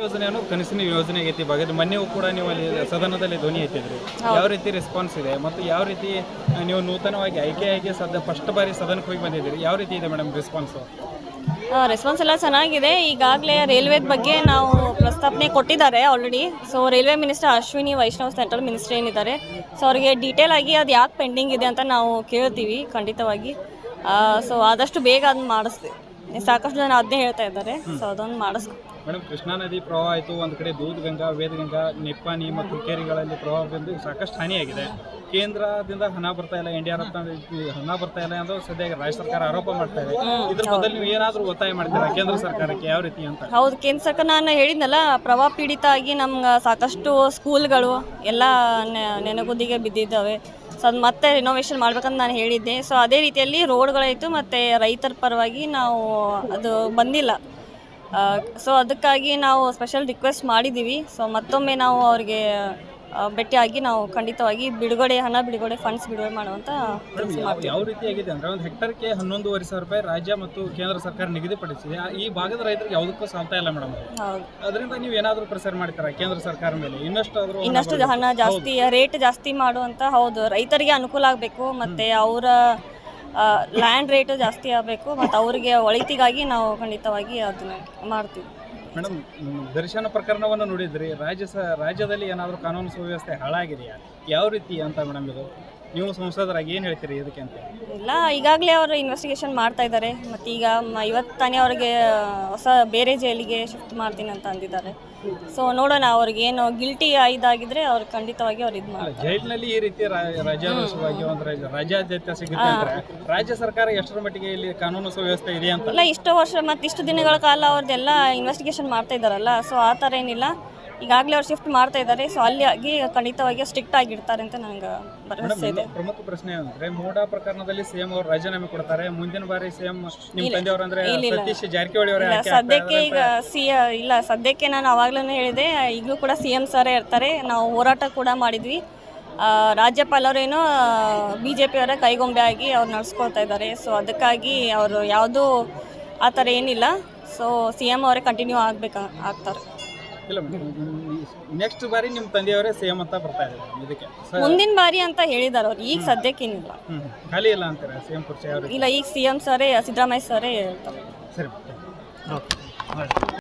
ಯೋಜನೆ ಅನ್ನೋದು ಕನಸಿನ ಯೋಜನೆ ಐತಿ ಭಾಗದ ಮೊನ್ನೆಯೂ ಕೂಡ ನೀವು ಅಲ್ಲಿ ಸದನದಲ್ಲಿ ಧ್ವನಿ ಎತ್ತಿದ್ರಿ. ಯಾವ ರೀತಿ ರೆಸ್ಪಾನ್ಸ್ ಇದೆ? ಮತ್ತು ಯಾವ ರೀತಿ ನೀವು ನೂತನವಾಗಿ ಆಯ್ಕೆಯಾಗಿ ಸದ ಫಸ್ಟ್ ಬಾರಿ ಸದನಕ್ಕೆ ಹೋಗಿ ಬಂದಿದ್ದೀರಿ? ಯಾವ ರೀತಿ ಇದೆ ಮೇಡಮ್ ರೆಸ್ಪಾನ್ಸು ರೆಸ್ಪಾನ್ಸ್ ಎಲ್ಲ ಚೆನ್ನಾಗಿದೆ. ಈಗಾಗಲೇ ರೈಲ್ವೆ ಬಗ್ಗೆ ನಾವು ಪ್ರಸ್ತಾವನೆ ಕೊಟ್ಟಿದ್ದಾರೆ already so railway minister Ashwini Vaishnaw central minister ಏನಿದ್ದಾರೆ ಸೊ ಅವರಿಗೆ ಡೀಟೇಲ್ ಆಗಿ ಅದು ಯಾಕೆ ಪೆಂಡಿಂಗ್ ಇದೆ ಅಂತ ನಾವು ಕೇಳ್ತೀವಿ ಖಂಡಿತವಾಗಿ. ಸೊ ಆದಷ್ಟು ಬೇಗ ಅದನ್ನ ಮಾಡಿಸ್ತೀವಿ ಸಾಕಷ್ಟು ಜನ ಅದನ್ನೇ ಹೇಳ್ತಾ ಇದ್ದಾರೆ. ಸೊ ಅದೊಂದು ಮಾಡಿಸ್ ಮೇಡಮ್ ಕೃಷ್ಣಾ ನದಿ ಪ್ರವಾಹ ಆಯಿತು ಒಂದು ಕಡೆ ವೇದ ವೇದಗಂಗಾ ನಿಪ್ಪಾನಿ ಮತ್ತು ಕೇರಿಗಳಲ್ಲಿ ಪ್ರವಾಹ ಬಂದು ಸಾಕಷ್ಟು ಹಾನಿಯಾಗಿದೆ ಕೇಂದ್ರದಿಂದ ಹಣ ಬರ್ತಾ ಇಲ್ಲ ಇಂಡಿಯಾ ರತ್ನ ಆರ್ ಹಣ ಬರ್ತಾ ಇಲ್ಲ ಅಂತ ಸದ್ಯ ರಾಜ್ಯ ಸರ್ಕಾರ ಆರೋಪ ಮಾಡ್ತಾ ಇದೆ. ಇದ್ರ ಬದಲು ನೀವು ಏನಾದರೂ ಒತ್ತಾಯ ಮಾಡ್ತೀರಾ ಕೇಂದ್ರ ಸರ್ಕಾರಕ್ಕೆ ಯಾವ ರೀತಿ ಅಂತ? ಹೌದು ಕೇಂದ್ರ ಸರ್ಕಾರ ನಾನು ಹೇಳಿದ್ನಲ್ಲ ಪ್ರವಾಹ ಪೀಡಿತ ಆಗಿ ನಮ್ಗೆ ಸಾಕಷ್ಟು ಸ್ಕೂಲ್ಗಳು ಎಲ್ಲ ನೆನಗುದಿಗೆ ಬಿದ್ದಿದ್ದಾವೆ. ಸೊ ಅದು ಮತ್ತೆ ರಿನೋವೇಷನ್ ಮಾಡ್ಬೇಕಂತ ನಾನು ಹೇಳಿದ್ದೆ. ಸೊ ಅದೇ ರೀತಿಯಲ್ಲಿ ರೋಡ್ಗಳಾಯಿತು ಮತ್ತು ರೈತರ ಪರವಾಗಿ ನಾವು ಅದು ಬಂದಿಲ್ಲ. ಸೊ ಅದಕ್ಕಾಗಿ ನಾವು ಸ್ಪೆಷಲ್ ರಿಕ್ವೆಸ್ಟ್ ಮಾಡಿದ್ದೀವಿ. ಸೊ ಮತ್ತೊಮ್ಮೆ ನಾವು ಅವ್ರಿಗೆ ಭೇಟಿಯಾಗಿ ನಾವು ಖಂಡಿತವಾಗಿ ಬಿಡುಗಡೆ ಹಣ ಬಿಡುಗಡೆ ಫಂಡ್ಸ್ ಬಿಡುಗಡೆ ಮಾಡುವಂತ ಕೆಲಸ ಯಾವ- ಮಾಡ್ತೀವಿ ಯಾವ ರೀತಿಯಾಗಿದೆ ಅಂದ್ರೆ ಒಂದು ಹೆಕ್ಟರ್ಗೆ ಹನ್ನೊಂದುವರೆ ಸಾವಿರ ರೂಪಾಯಿ ರಾಜ್ಯ ಮತ್ತು ಕೇಂದ್ರ ಸರ್ಕಾರ ನಿಗದಿಪಡಿಸಿದೆ. ಈ ಭಾಗದ ರೈತರಿಗೆ ಯಾವುದಕ್ಕೂ ಸಾಲ್ತಾ ಇಲ್ಲ ಮೇಡಮ್ ಅದರಿಂದ ನೀವು ಏನಾದರೂ ಪ್ರಸಾರ ಮಾಡ್ತೀರಾ ಕೇಂದ್ರ ಸರ್ಕಾರ ಮೇಲೆ? ಇನ್ನಷ್ಟು ಇನ್ನಷ್ಟು ಹಣ ಜಾಸ್ತಿ ರೇಟ್ ಜಾಸ್ತಿ ಮಾಡುವಂತ ಹೌದು. ರೈತರಿಗೆ ಅನುಕೂಲ ಆಗಬೇಕು ಮತ್ತೆ ಅವರ ಲ್ಯಾಂಡ್ ರೇಟು ಜಾಸ್ತಿ ಆಗಬೇಕು ಮತ್ತು ಅವರಿಗೆ ಒಳಿತಿಗಾಗಿ ನಾವು ಖಂಡಿತವಾಗಿ ಅದನ್ನ ಮಾಡ್ತೀವಿ. ಮೇಡಮ್ ದರ್ಶನ ಪ್ರಕರಣವನ್ನು ನೋಡಿದ್ರಿ, ರಾಜ್ಯ ಸ, ರಾಜ್ಯದಲ್ಲಿ ಏನಾದರೂ ಕಾನೂನು ಸುವ್ಯವಸ್ಥೆ ಹಾಳಾಗಿದೆಯಾ? ಯಾವ ರೀತಿ ಅಂತ ಮೇಡಮ್ ಇದು? ನೀವು ಸಂಸದರಾಗಿ ಏನು ಹೇಳ್ತೀರಿ ಇದಕ್ಕೆ ಅಂತ? ಇಲ್ಲ ಈಗಾಗಲೇ ಅವರು ಇನ್ವೆಸ್ಟಿಗೇಷನ್ ಮಾಡ್ತಾ ಇದ್ದಾರೆ. ಮತ್ತು ಈಗ ಮ- ಇವತ್ತು ತಾನೇ ಅವ್ರಿಗೆ ಹೊಸ ಬೇರೆ ಜೈಲಿಗೆ ಶಿಫ್ಟ್ ಮಾಡ್ತೀನಿ ಅಂತ ಅಂದಿದ್ದಾರೆ. ಸೊ ನೋಡೋಣ ಅವ್ರಿಗೆ ಏನು ಗಿಲ್ಟಿ ಇದಾಗಿದ್ರೆ ಅವ್ರು ಖಂಡಿತವಾಗಿ ಅವ್ರು ಇದು ಅಲ್ಲ, ಮಾಡ್ತಾರೆ. ಜೈಲಿನಲ್ಲಿ ಈ ರೀತಿ ರಾ- ರಾಜ್ಯಾದೇಶವಾಗಿ ಒಂದು ರಾಜ್ಯ ರಾಜ್ಯಾದ್ಯಂತ ಸಿಗುತ್ತೆ ಅಂದ್ರೆ ರಾಜ್ಯ ಸರ್ಕಾರ ಎಷ್ಟರ ಮಟ್ಟಿಗೆ ಇಲ್ಲಿ ಕಾನೂನು ಸುವ್ಯವಸ್ಥೆ ಇದೆ ಅಂತ? ಇಲ್ಲ ಇಷ್ಟು ವರ್ಷ ಮತ್ತು ಇಷ್ಟು ದಿನಗಳ ಕಾಲ ಅವ್ರದ್ದೆಲ್ಲ ಇನ್ವೆಸ್ಟಿಗೇಷನ್ ಮಾಡ್ತಾ ಇದ್ದಾರಲ್ಲ ಸೊ ಆ ಥರ ಏನಿಲ್ಲ. ಈಗಾಗಲೇ ಅವ್ರು ಶಿಫ್ಟ್ ಮಾಡ್ತಾ ಇದ್ದಾರೆ. ಸೊ ಅಲ್ಲಿ ಆಗಿ ಖಂಡಿತವಾಗಿ ಸ್ಟ್ರಿಕ್ಟ್ ಆಗಿರ್ತಾರೆ ಅಂತ ನನಗೆ ಭರವಸೆ ಇದೆ. ಪ್ರಮುಖ ಪ್ರಶ್ನೆ ಅಂದ್ರೆ ಮೋಡಾ ಪ್ರಕರಣದಲ್ಲಿ ಸಿಎಂ ಅವರು ರಾಜೀನಾಮೆ ಕೊಡ್ತಾರೆ. ಮುಂದಿನ ಬಾರಿ ಸಿಎಂ ನಿಮ್ ತಂದೆಯವರು ಅಂದ್ರೆ ಸತೀಶ್ ಜಾರಕಿಹೊಳಿ ಅವರೇ ಸದ್ಯಕ್ಕೆ ಈಗ ಸಿ ಇಲ್ಲ ಸದ್ಯಕ್ಕೆ ನಾನು ಅವಾಗ್ಲೂ ಹೇಳಿದೆ ಈಗಲೂ ಕೂಡ ಸಿ ಎಂ ಸರೇ ಇರ್ತಾರೆ. ನಾವು ಹೋರಾಟ ಕೂಡ ಮಾಡಿದ್ವಿ. ರಾಜ್ಯಪಾಲರೇನೋ ಬಿ ಜೆ ಪಿಯವರ ಕೈಗೊಂಬೆ ಆಗಿ ಅವ್ರು ನಡ್ಸ್ಕೊಳ್ತಾ ಇದ್ದಾರೆ. ಸೊ ಅದಕ್ಕಾಗಿ ಅವರು ಯಾವುದೂ ಆ ಥರ ಏನಿಲ್ಲ. ಸೊ ಸಿ ಎಂ ಅವರೇ ಕಂಟಿನ್ಯೂ ಆಗ್ಬೇಕಾ ಆಗ್ತಾರೆ. ಇಲ್ಲ ನೆಕ್ಸ್ಟ್ ಬಾರಿ ನಿಮ್ಮ ತಂದೆಯವರೇ ಸೇಮ್ ಅಂತ ಬರ್ತಾ ಇದ್ದಾರೆ ಇದಕ್ಕೆ. ಮುಂದಿನ ಬಾರಿ ಅಂತ ಹೇಳಿದಾರೆ ಅವ್ರು ಈಗ ಸದ್ಯಕ್ಕೇನಿಲ್ಲ ಹ್ಮ್. ಖಾಲಿ ಇಲ್ಲ ಅಂತಾರೆ ಸಿಎಂ ಪುರುಷ ಯಾವ ಇಲ್ಲ ಈಗ ಸಿ ಎಂ ಸರೇ ಸಿದ್ದರಾಮಯ್ಯ ಸರೇ ಹೇಳ್ತಾರೆ. ಸರಿ ಓಕೆ.